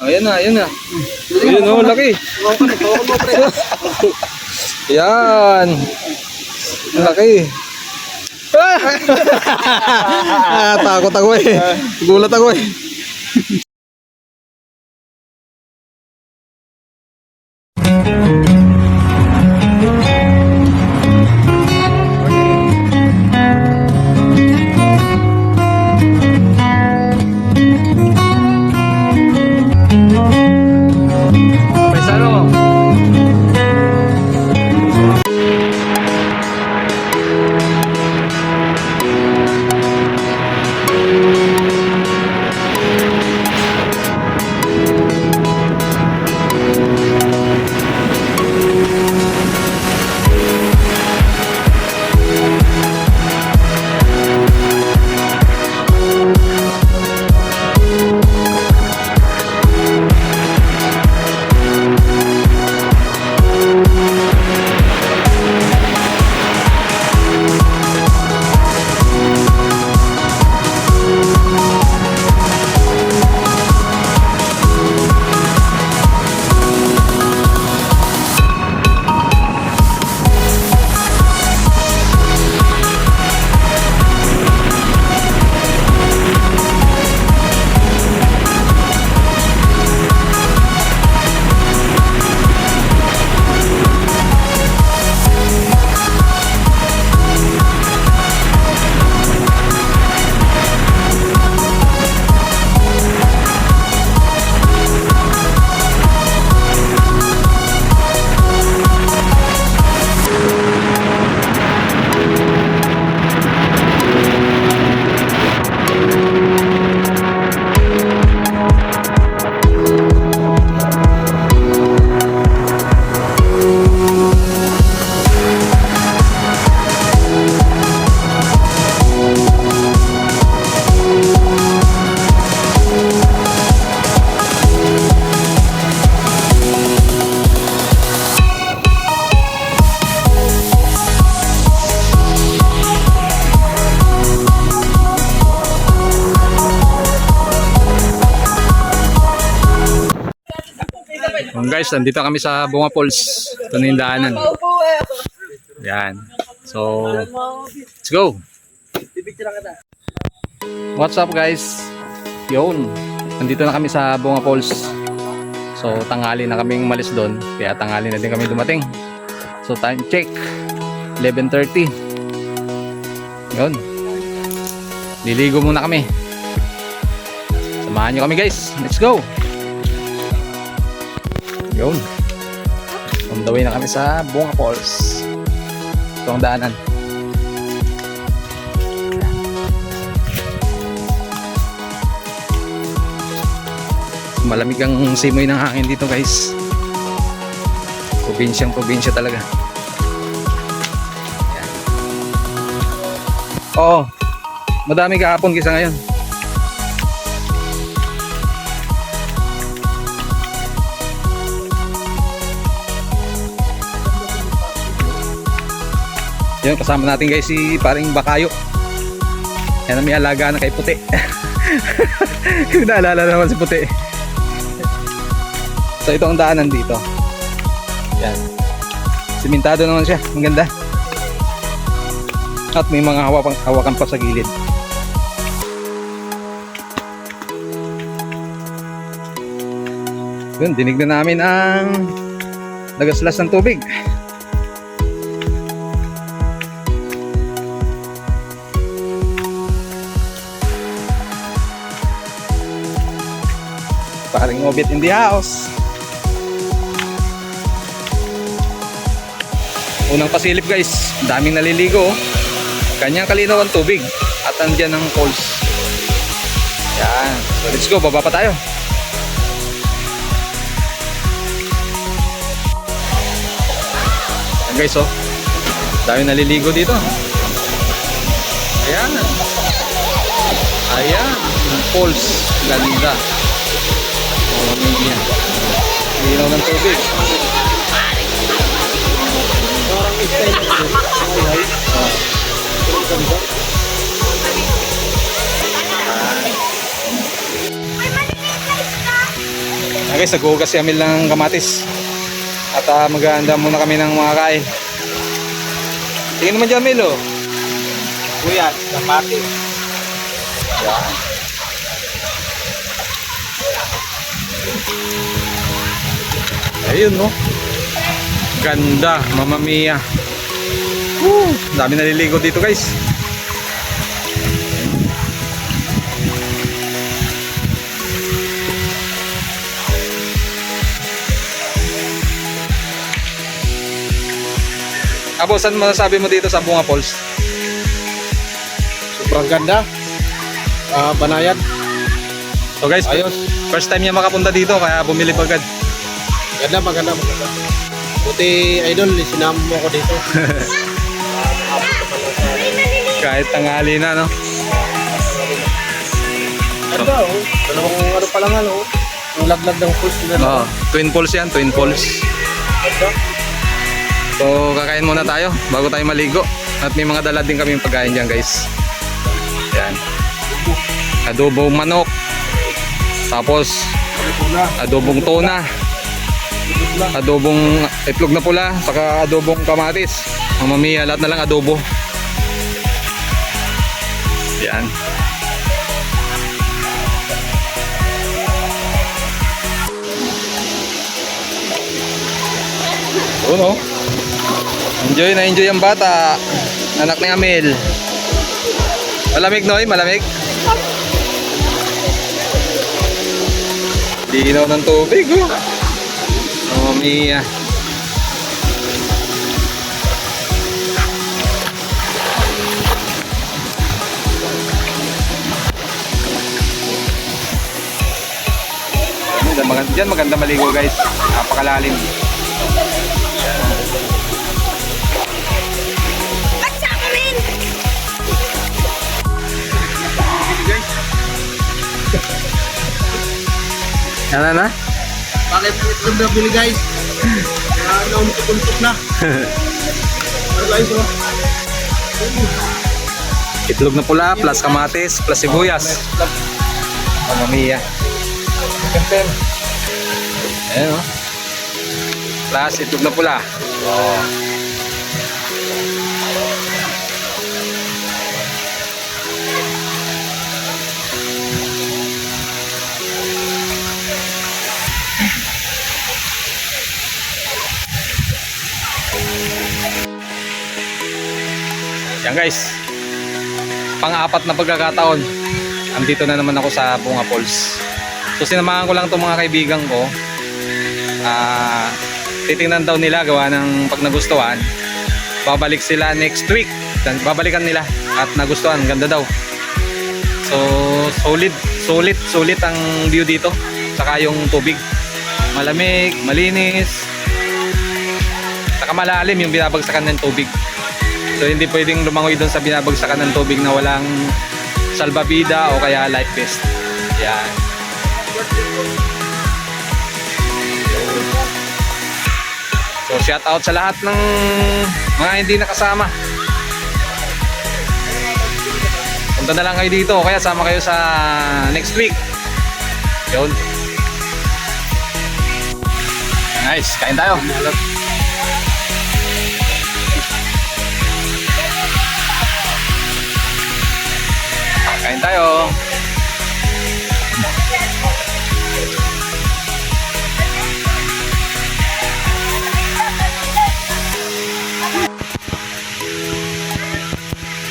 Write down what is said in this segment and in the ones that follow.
Ayan na, ayan na. Ayun oh, laki. Yan. Laki. ah, takot ako eh. Gulat ako eh. Guys, nandito kami sa Bunga Falls. Ito na yung daanan. Yan. So, let's go. What's up guys? Yun. Nandito na kami sa Bunga Falls. So, tanghali na kaming malis doon. Kaya tanghali na din kami dumating. So, time check. 11.30. Yun. Liligo muna kami. Samahan nyo kami guys. Let's go. Yun. On the way na kami sa Bunga Falls. Ito ang daanan. Malamig ang simoy ng hangin dito guys. Probinsyang probinsya talaga. Oo. Madami kahapon kisa ngayon. Yun, kasama natin guys si paring Bakayo. Yan ang may alaga na kay Puti. Naalala naman si Puti. So ito ang daanan dito. Yan. Simentado naman siya. Ang ganda. At may mga hawakan, hawakan pa sa gilid. Yun, dinig na namin ang nagaslas ng tubig. Paring Obit in the house. Unang pasilip guys, daming naliligo. Kanyang kalinaw ang tubig at andyan ang falls. Yan. So let's go, baba pa tayo. Yan guys oh. Daming naliligo dito. Ayan. Ayan. Ang falls. Ganda. Oh, yan. Linaw ng tubig. Ah, guys, naghugas kami ng kamatis. At uh, maghahanda muna kami ng mga kain. Tingin naman dyan, Milo. Kuya, kapati. Yan. Ayun, no? Ganda, Mamma Mia. Woo! Dami naliligo dito, guys. Abo, saan masasabi mo dito sa Bunga Falls? Sobrang ganda. Ah, banayad. So guys, Ayos. First time niya makapunta dito kaya bumili pa agad. Ganda, maganda, maganda. Buti, idol, sinama mo ako dito. Kahit tanghali na, no? Ganda, oh. Dalawang ano pa lang, ano. Ang laglag ng pulse nila. Oo, twin poles yan, twin poles. Ganda. So, kakain muna tayo bago tayo maligo. At may mga dala din kami pagkain dyan, guys. Yan. Adobong manok. Tapos, adobong tuna. Adobong itlog na pula. Saka adobong kamatis. Ang mamiya, lahat na lang adobo. Yan. Uno. Enjoy na enjoy ang bata. Anak ni Amel. Malamig Noy, malamig. Linaw ng tubig oh. Oh, Mia. Diyan maganda, dyan maganda maligo guys. Napakalalim. Ano na? Bakit itlog na bili, guys? Ah, nauntok-untok na. Ano, guys, oh? Itlog na pula, plus kamatis, plus sibuyas. Mamma mia. Ganten. Ayan o. Plus itlog na pula. Oh. Yan guys. Pang-apat na pagkakataon. Andito na naman ako sa Bunga Falls. So sinamahan ko lang itong mga kaibigan ko. Ah, titingnan daw nila gawa ng pag nagustuhan. Babalik sila next week. Babalikan nila at nagustuhan, ganda daw. So solid, solid, solid ang view dito. Saka yung tubig. Malamig, malinis. Saka malalim yung binabagsakan ng tubig. So hindi pwedeng lumangoy doon sa binabagsakan ng tubig na walang salbabida o kaya life vest. Yan. So shout out sa lahat ng mga hindi nakasama. Punta na lang kayo dito kaya sama kayo sa next week. Yun. Nice, kain tayo. Kain tayo.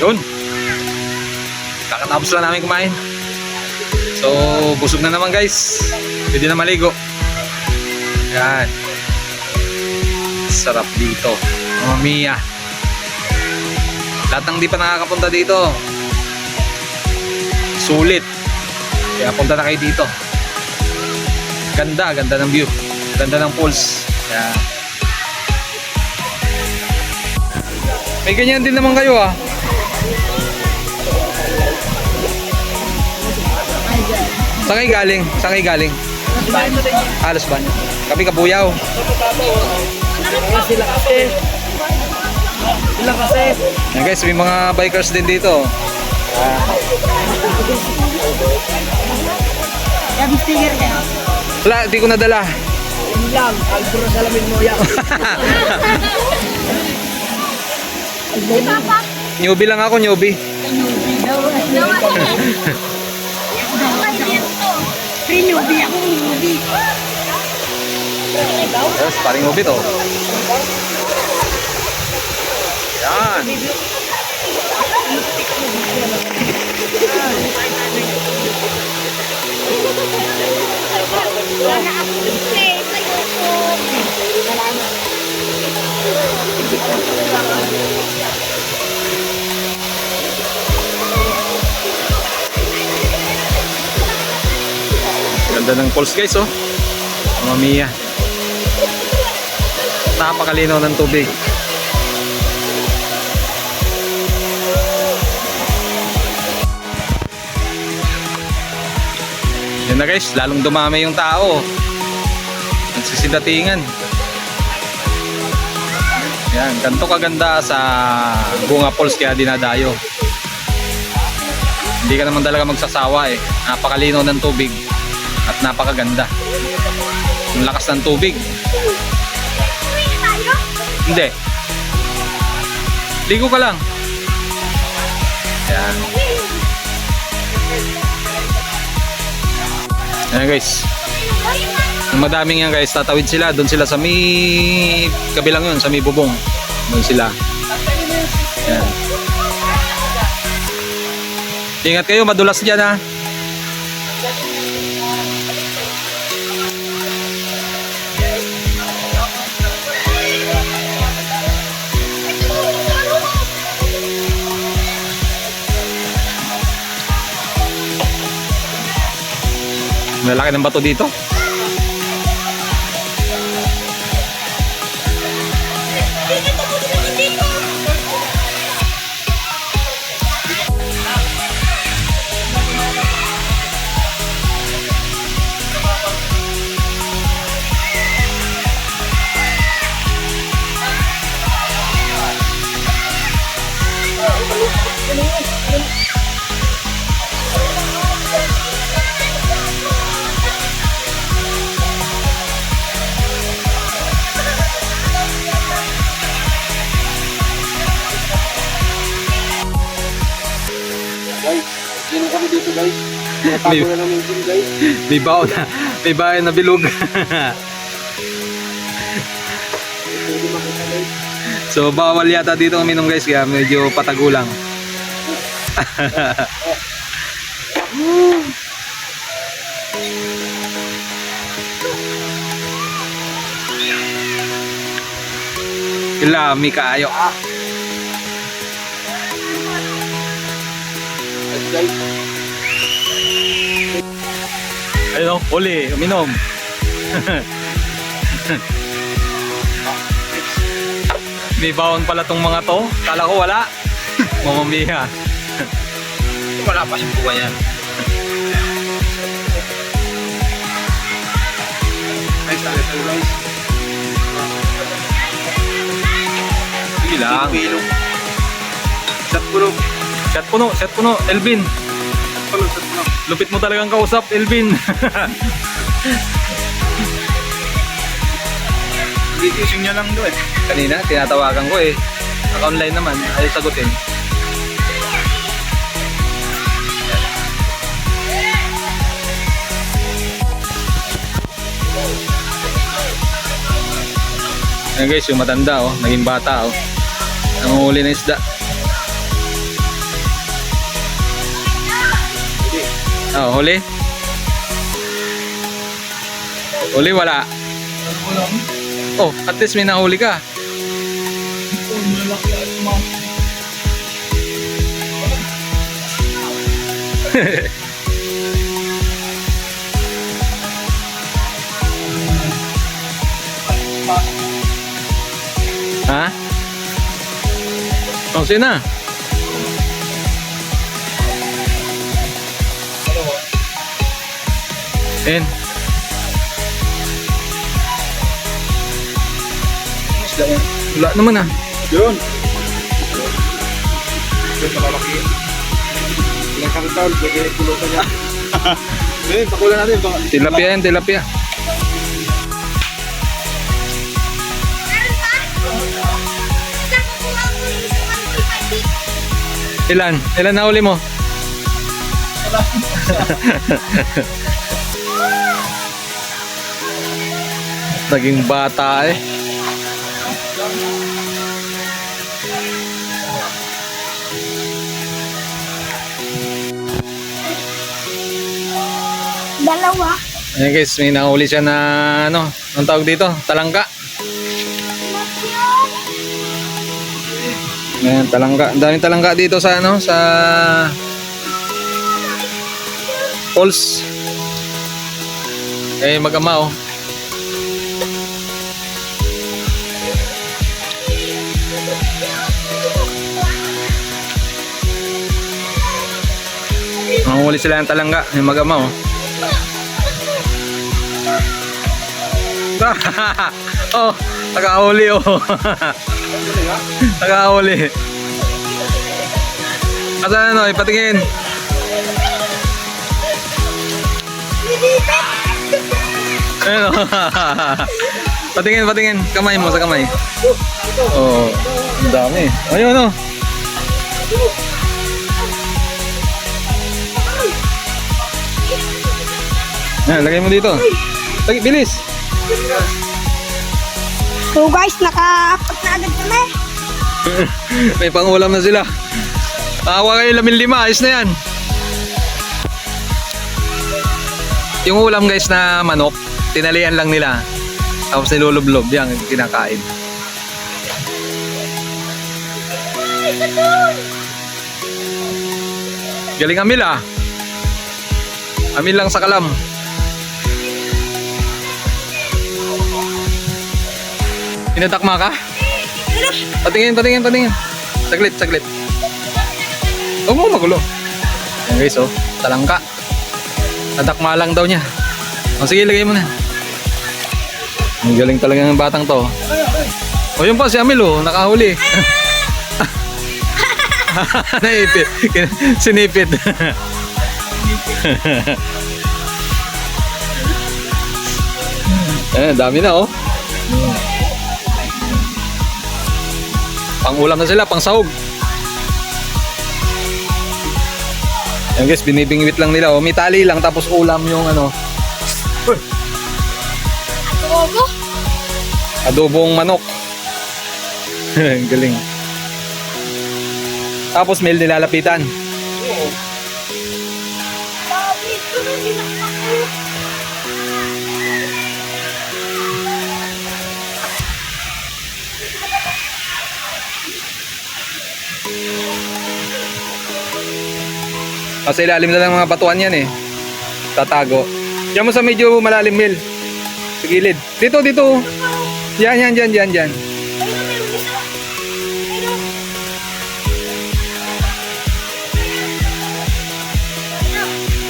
Yun. Kakatapos lang namin kumain. So, busog na naman guys. Pwede na maligo. Yan. Sarap dito. Mamma mia. Lahat ng di pa nakakapunta dito. Sulit. Kaya punta na kayo dito. Ganda, ganda ng view. Ganda ng pools. Yan. May ganyan din naman kayo ah. Saan kayo galing? Saan kayo galing? Alas ba? Kami kabuyaw. Sila kasi. Sila kasi. Yan guys, may mga bikers din dito. Yung sticker kayo. Wala, di ko nadala. Yun lang, Albro Salamin mo yan. Si Papa. Newbie lang ako, newbie. Rinubi ako, rinubi. Yes, paring newbie to. Yan. Ganda ng falls guys, oh. Mamma mia. Napakalinaw ng tubig. Yan na guys, lalong dumami yung tao. Nagsisidatingan. Yan, ganito kaganda sa Bunga Falls kaya dinadayo. Hindi ka naman talaga magsasawa eh. Napakalinaw ng tubig at napakaganda. Ang lakas ng tubig. Hindi. Ligo ka lang. Yan. Ayan guys. Madaming yan guys, tatawid sila. Doon sila sa may kabilang yun, sa may bubong. Doon sila. Yan. Ingat kayo, madulas dyan ha. Malaki ng bato dito. May- na namin dito guys. May bao na, may bahay na bilog. So bawal yata dito uminom guys kaya medyo patagulang. Ilami kaayo. Guys, guys. Oh, uli, uminom. May baon pala tong mga to. Kala ko wala. Mamamiya. Wala pa yung buwan yan. Guys, tayo tayo guys. Sige lang. Shot puno. Chat puno, chat puno. Elvin, lupit mo talagang kausap, Elvin. Gigising niya lang doon. Kanina, tinatawagan ko eh. Naka-online naman, ayaw sagutin. Ayan guys, yung matanda oh, naging bata oh. Nanguhuli na isda. Oh, huli? Huli wala. Oh, at least may nahuli ka. ha? Oh, sino na? Ayan. Isla yan. Wala naman ah. Yun. Yun, malalaki. Ilang kami taon, gagawin pulutan niya. Ayan, pakulan natin. Tilapia yan, tilapia. Ilan? Ilan na uli mo? Wala. Naging bata eh. Dalawa. Ayan guys, may nahuli siya na ano, ang tawag dito? Talangka. Ayan, talangka. Ang daming talangka dito sa ano, sa falls. Eh, mag-ama oh. Nanguhuli sila ng talangka, yung mag-ama oh. oh, nakahuli oh. nakahuli. Asan ano, ipatingin. Ayun oh. patingin, patingin. Kamay mo sa kamay. Oh, ang dami. Ayun oh. Yan, lagay mo dito. Lagi, bilis. So guys, nakaapat na agad kami. May pangulam na sila. Awa kayo lamin lima, ayos na yan. Yung ulam guys na manok, tinalian lang nila. Tapos nilulublob, yan, kinakain. Galing amil ah. Amil lang sa kalam. Tinatakma ka? Patingin, patingin, patingin. Saglit, saglit. Huwag mo magulo. Guys, oh. Talangka. Nadakma lang daw niya. O sige, lagay mo na. Ang galing talaga ng batang to. O yun pa, si Amil oh. Nakahuli. Naipit. Sinipit. eh, dami na oh. Pang-ulam na sila, pang sahog. Yan guys, binibingwit lang nila. Oh. May tali lang, tapos ulam yung ano, Ogo. adobong manok. Galing. Tapos may nilalapitan. Kasi ilalim na lang mga batuan yan eh. Tatago. Diyan mo sa medyo malalim, Mil. Sa gilid. Dito, dito. Yan, yan, yan, yan, yan.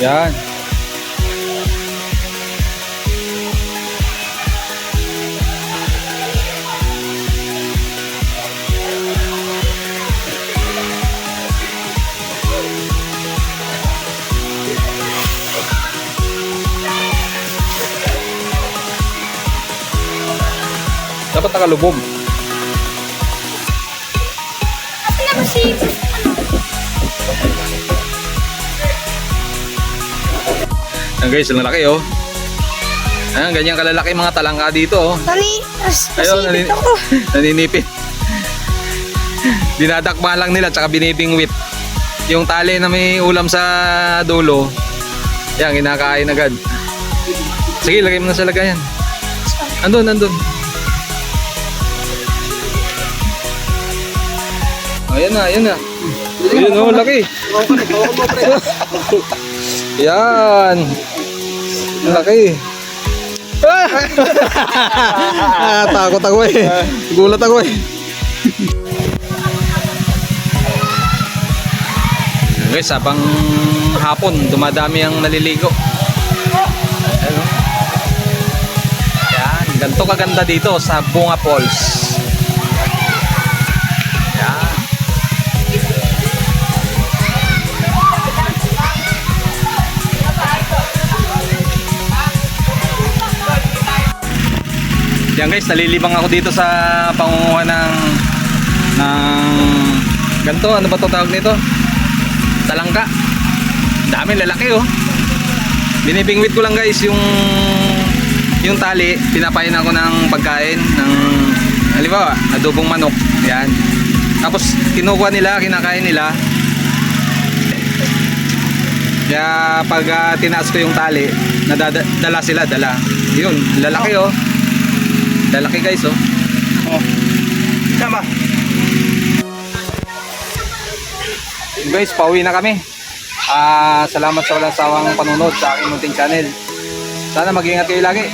Yan. Dapat nakalubog. Asa na ba si... Yan guys, ang lalaki oh. Ayan, ganyan kalalaki mga talangka dito oh. Tani, as Ayun, nanin- ako. naninipit. Dinadakma lang nila tsaka binibingwit. Yung tali na may ulam sa dulo, yan, kinakain agad. Sige, lagay mo na sa lagayan. Andun, andun. Ayan na, ayan na. Ayun oh, laki. Yan. Laki. Ah! takot ako eh. Gulat ako eh. Guys, habang hapon, dumadami ang naliligo. Ayan, oh. Ganito kaganda dito sa Bunga Falls. Yan guys, nalilibang ako dito sa pangunguha ng ng ganito, ano ba to tawag nito? talangka. Dami lalaki oh. Binibingwit ko lang guys yung yung tali, pinapain ako ng pagkain ng halimbawa, adobong manok. Yan. Tapos kinukuha nila, kinakain nila. Kaya pag ah, tinaas ko yung tali, nadadala sila, dala. Yun, lalaki oh. Lalaki guys oh. Oh. Tama. Guys, pauwi na kami. Ah, salamat sa walang sawang panunod sa aking munting channel. Sana mag-ingat kayo lagi.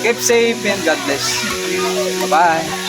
Keep safe and God bless. Bye-bye.